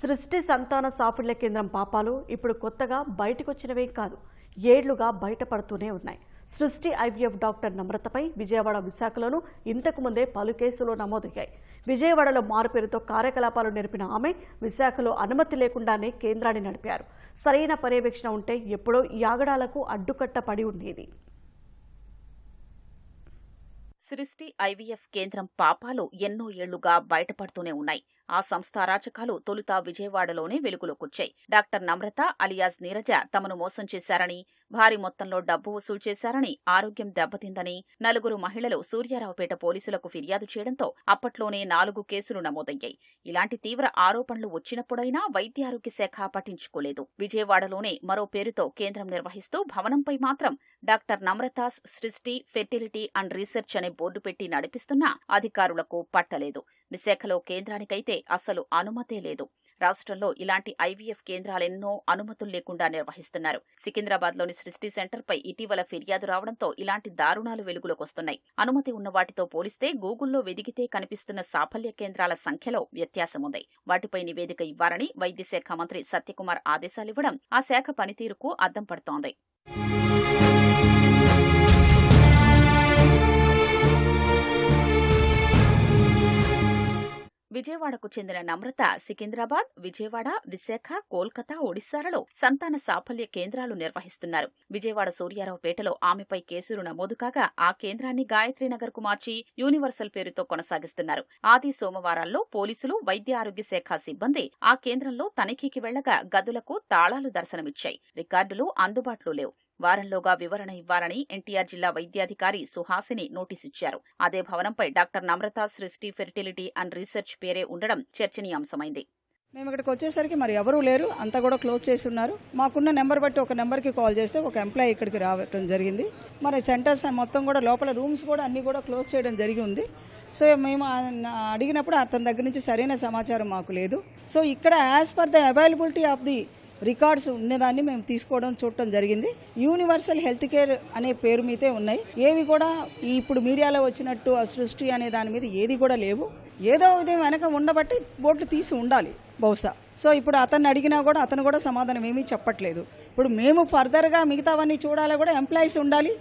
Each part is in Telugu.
సృష్టి సంతాన సాఫల్య కేంద్రం పాపాలు ఇప్పుడు కొత్తగా బయటకొచ్చినవే కాదు ఏళ్ళుగా బయటపడుతూనే ఉన్నాయి. సృష్టి ఐవీఎఫ్ డాక్టర్ నమ్రతపై విజయవాడ విశాఖలోనూ ఇంతకు ముందే పలు కేసులు నమోదయ్యాయి. విజయవాడలో మారుపేరుతో కార్యకలాపాలు నేర్పిన ఆమె విశాఖలో అనుమతి లేకుండానే కేంద్రాన్ని నడిపారు. సరైన పర్యవేక్షణ ఉంటే ఎప్పుడో ఈ ఆగడాలకు అడ్డుకట్ట పడి ఉండేది. సృష్టి ఐవీఎఫ్ కేంద్రం పాపాలు ఎన్నో ఏళ్ళుగా బయటపడుతూనే ఉన్నాయి. ఆ సంస్థ అరాచకాలు తొలుత విజయవాడలోనే వెలుగులోకొచ్చాయి. డాక్టర్ నమ్రత అలియాస్ నీరజ తమను మోసం చేశారని భారీ మొత్తంలో డబ్బు వసూలు చేశారని ఆరోగ్యం దెబ్బతిందని నలుగురు మహిళలు సూర్యారావుపేట పోలీసులకు ఫిర్యాదు చేయడంతో అప్పట్లోనే నాలుగు కేసులు నమోదయ్యాయి. ఇలాంటి తీవ్ర ఆరోపణలు వచ్చినప్పుడైనా వైద్య ఆరోగ్య శాఖ పట్టించుకోలేదు. విజయవాడలోనే మరో పేరుతో కేంద్రం నిర్వహిస్తూ భవనంపై మాత్రం doctor Namrata's Srushti fertility and research అనే బోర్డు పెట్టి నడిపిస్తున్నా అధికారులకు పట్టలేదు. విశాఖలో కేంద్రానికైతే అసలు అనుమతే లేదు. రాష్ట్రంలో ఇలాంటి ఐవీఎఫ్ కేంద్రాలెన్నో అనుమతులు లేకుండా నిర్వహిస్తున్నారు. సికింద్రాబాద్లోని సృష్టి సెంటర్ పై ఇటీవల ఫిర్యాదు రావడంతో ఇలాంటి దారుణాలు వెలుగులోకి వస్తున్నాయి. అనుమతి ఉన్న వాటితో పోలిస్తే గూగుల్లో వెదిగితే కనిపిస్తున్న సాఫల్య కేంద్రాల సంఖ్యలో వ్యత్యాసముంది. వాటిపై నివేదిక ఇవ్వాలని వైద్య శాఖ మంత్రి సత్యకుమార్ ఆదేశాలివ్వడం ఆ శాఖ పనితీరుకు అద్దం పడుతోంది. విజయవాడకు చెందిన నమ్రత సికింద్రాబాద్ విజయవాడ విశాఖ కోల్కతా ఒడిశాలలో సంతాన సాఫల్య కేంద్రాలు నిర్వహిస్తున్నారు. విజయవాడ సూర్యారావుపేటలో ఆమెపై కేసులు నమోదు కాగా ఆ కేంద్రాన్ని గాయత్రీనగర్కు మార్చి యూనివర్సల్ పేరుతో కొనసాగిస్తున్నారు. ఆది సోమవారాల్లో పోలీసులు వైద్య ఆరోగ్య శాఖ సిబ్బంది ఆ కేంద్రంలో తనిఖీకి వెళ్ళగా గదులకు తాళాలు దర్శనమిచ్చాయి. రికార్డులు అందుబాటులో లేవు. వారంలోగా వివరణ ఇవ్వాలని ఎన్టీఆర్ జిల్లా వైద్యాధికారి సుహాసిని నోటీసిచ్చారు. అదే భవనంపై డాక్టర్ నమ్రత సృష్టి ఫెర్టిలిటీ అండ్ రీసెర్చ్ పేరే ఉండడం చర్చనీయాంశమైంది. మేము ఇక్కడికి వచ్చేసరికి మరి ఎవరూ లేరు అంతా కూడా క్లోజ్ చేసి ఉన్నారు. మాకున్న నెంబర్ బట్టి ఒక నెంబర్కి కాల్ చేస్తే ఒక ఎంప్లాయీ ఇక్కడికి రావడం జరిగింది. మరి సెంటర్స్ మొత్తం కూడా లోపల రూమ్స్ కూడా అన్నీ కూడా క్లోజ్ చేయడం జరిగి ఉంది. సో మేము అడిగినప్పుడు అతని దగ్గర నుంచి సరైన సమాచారం మాకు లేదు. సో ఇక్కడ as per the availability of the records ఉన్నదాన్ని మేము తీసుకోవడం చూడటం జరిగింది. యూనివర్సల్ హెల్త్ కేర్ అనే పేరు మీదే ఉన్నాయి. ఏవి కూడా ఇప్పుడు మీడియాలో వచ్చినట్టు ఆ సృష్టి అనే దాని మీద ఏది కూడా లేవు. ఏదో ఉదయం వెనక ఉండబట్టి బోట్లు తీసి ఉండాలి బహుశా. సో ఇప్పుడు అతన్ని అడిగినా కూడా అతను కూడా సమాధానం ఏమీ చెప్పట్లేదు. ఇప్పుడు మేము ఫర్దర్గా మిగతావన్నీ చూడాలి కూడా ఎంప్లాయీస్ ఉండాలి.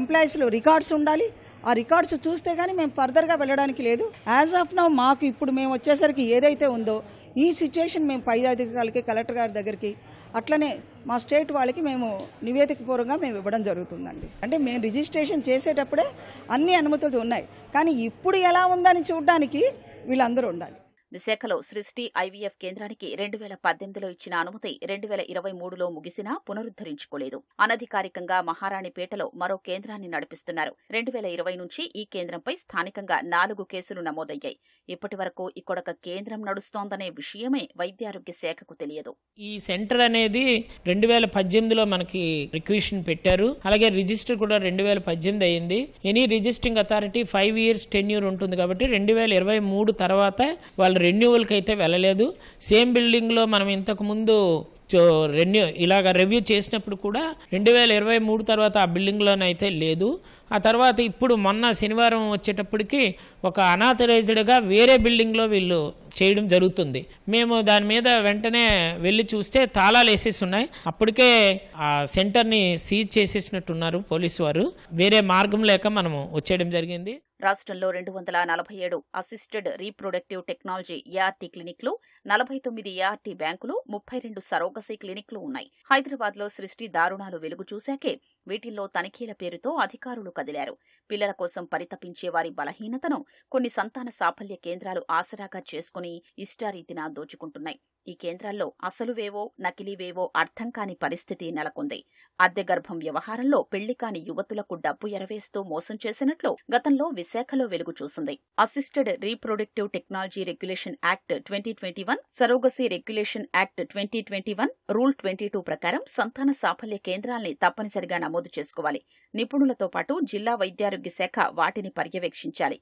ఎంప్లాయీస్లో రికార్డ్స్ ఉండాలి. ఆ రికార్డ్స్ చూస్తే కానీ మేము ఫర్దర్గా వెళ్ళడానికి లేదు. యాజ్ ఆఫ్ నౌ మాకు ఇప్పుడు మేము వచ్చేసరికి ఏదైతే ఉందో ఈ సిచ్యుయేషన్ మేము పై అధికారులకి కలెక్టర్ గారి దగ్గరికి అట్లనే మా స్టేట్ వాళ్ళకి మేము నివేదిక పూర్వకంగా మేము ఇవ్వడం జరుగుతుందండి. అంటే మేము రిజిస్ట్రేషన్ చేసేటప్పుడే అన్ని అనుమతులు ఉన్నాయి. కానీ ఇప్పుడు ఎలా ఉందని చూడడానికి వీళ్ళందరూ ఉండాలి. విశాఖలో సృష్టి ఐవీఎఫ్ కేంద్రానికి రెండు వేల పద్దెనిమిదిలో ఇచ్చిన అనుమతి రెండు వేల ఇరవై మూడులో ముగిసినా పునరుద్ధరించుకోలేదు. అనధికారికంగా మహారాణిపేటలో మరో కేంద్రాన్ని నడిపిస్తున్నారు. రెండు వేల ఇరవై నుంచి ఈ కేంద్రంపై స్థానికంగా నాలుగు కేసులు నమోదయ్యాయి. ఇప్పటి వరకు ఇక్కడొక కేంద్రం నడుస్తోందనే విషయమే వైద్యారోగ్య శాఖకు తెలియదు. ఈ సెంటర్ అనేది రెండు వేల పద్దెనిమిదిలో మనకి రిక్విషన్ పెట్టారు. అలాగే రిజిస్టర్ కూడా రెండు వేల పద్దెనిమిది అయింది. Any registering authority five years tenure ఉంటుంది కాబట్టి రెండు వేల ఇరవై మూడు తర్వాత వాళ్ళు రెన్యువల్కి అయితే వెళ్ళలేదు సేమ్ బిల్డింగ్లో మనం ఇంతకుముందు రెన్యూ ఇలాగ రివ్యూ చేసినప్పుడు కూడా రెండు వేల ఇరవై మూడు తర్వాత ఆ బిల్డింగ్లోనైతే లేదు ఆ తర్వాత ఇప్పుడు మొన్న శనివారం వచ్చేటప్పటికి ఒక అనాథరైజ్డ్గా వేరే బిల్డింగ్లో వీళ్ళు చేయడం జరుగుతుంది మేము దాని మీద వెంటనే వెళ్ళి చూస్తే తాళాలు వేసేసి ఉన్నాయి అప్పటికే ఆ సెంటర్ని సీజ్ చేసేసినట్టున్నారు పోలీసు వారు వేరే మార్గం లేక మనము వచ్చేయడం జరిగింది రాష్ట్రంలో రెండు వందల నలభై ఏడు అసిస్టెడ్ రీప్రొడక్టివ్ టెక్నాలజీ ఏఆర్టీ క్లినిక్లు నలభై తొమ్మిది ఏఆర్టీ బ్యాంకులు ముప్పై రెండు సరోగసీ క్లినిక్లు ఉన్నాయి. హైదరాబాద్లో సృష్టి దారుణాలు వెలుగు చూశాకే వీటిల్లో తనిఖీల పేరుతో అధికారులు కదిలారు. పిల్లల కోసం పరితపించే వారి బలహీనతను కొన్ని సంతాన సాఫల్య కేంద్రాలు ఆసరాగా చేసుకుని ఇష్టారీతిన దోచుకుంటున్నాయి. ఈ కేంద్రాల్లో అసలువేవో నకిలీవేవో అర్థం కాని పరిస్థితి నెలకొంది. అద్దె గర్భం వ్యవహారంలో పెళ్ళి కాని యువతులకు డబ్బు ఎరవేస్తూ మోసం చేసినట్లు గతంలో విశాఖలో వెలుగు చూసింది assisted reproductive technology regulation act twenty twenty one surrogacy regulation act twenty twenty one rule twenty two ప్రకారం సంతాన సాఫల్య కేంద్రాల్ని తప్పనిసరిగా నమోదు చేసుకోవాలి. నిపుణులతో పాటు జిల్లా వైద్యారోగ్య శాఖ వాటిని పర్యవేక్షించాలి.